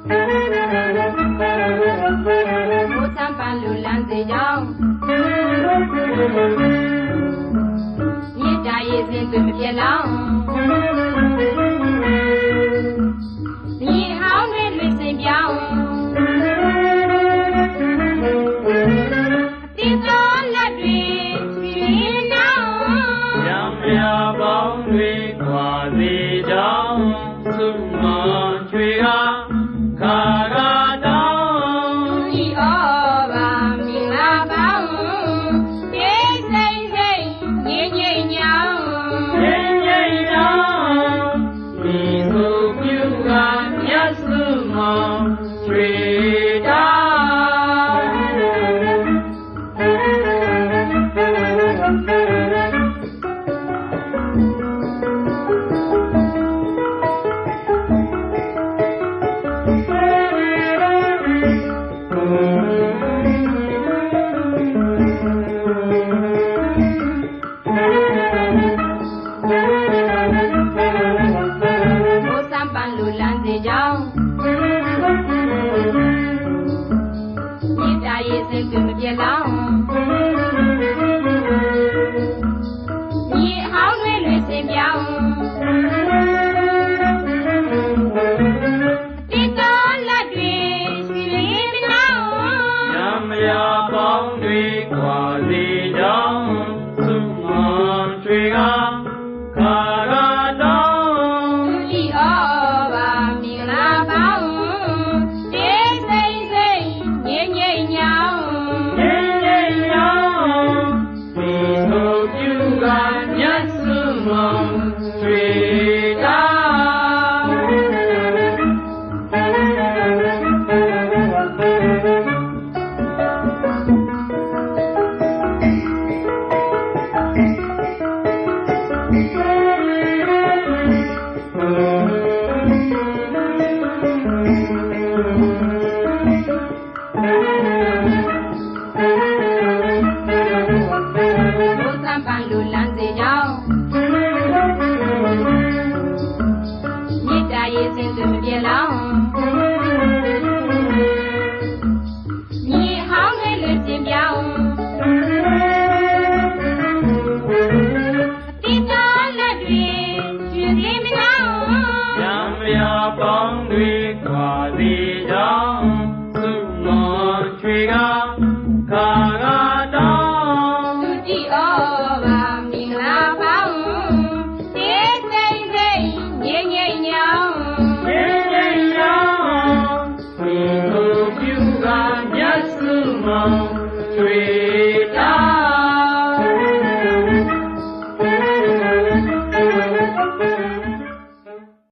ဘုသံပန်လူလန်းစေကြောင်းမြေတားရေးစဉ်သွေမပြက်လောင်းမြေဟောင်းတွေလွင်စင်ပြောင်းအတိတော်လက်တွေရွှေနောင်းရံမြာပေါင်းတွေခွာစေကြောင်းသုမချွေက စဉ်သွေမပြက်လောင်းမြေဟောင်းတွေလွင်စင်ပြောင်းတိတော်လက်တွေရွှေမနောင်းရံမြာပေါင်းတွေခွာစေကြောင်းသုမချွေကခါရတောင်းဤဩဘာမင်္ဂလာပေါင်းကျေးစိမ့် याम् द्वेजाम् शृणोर्षिया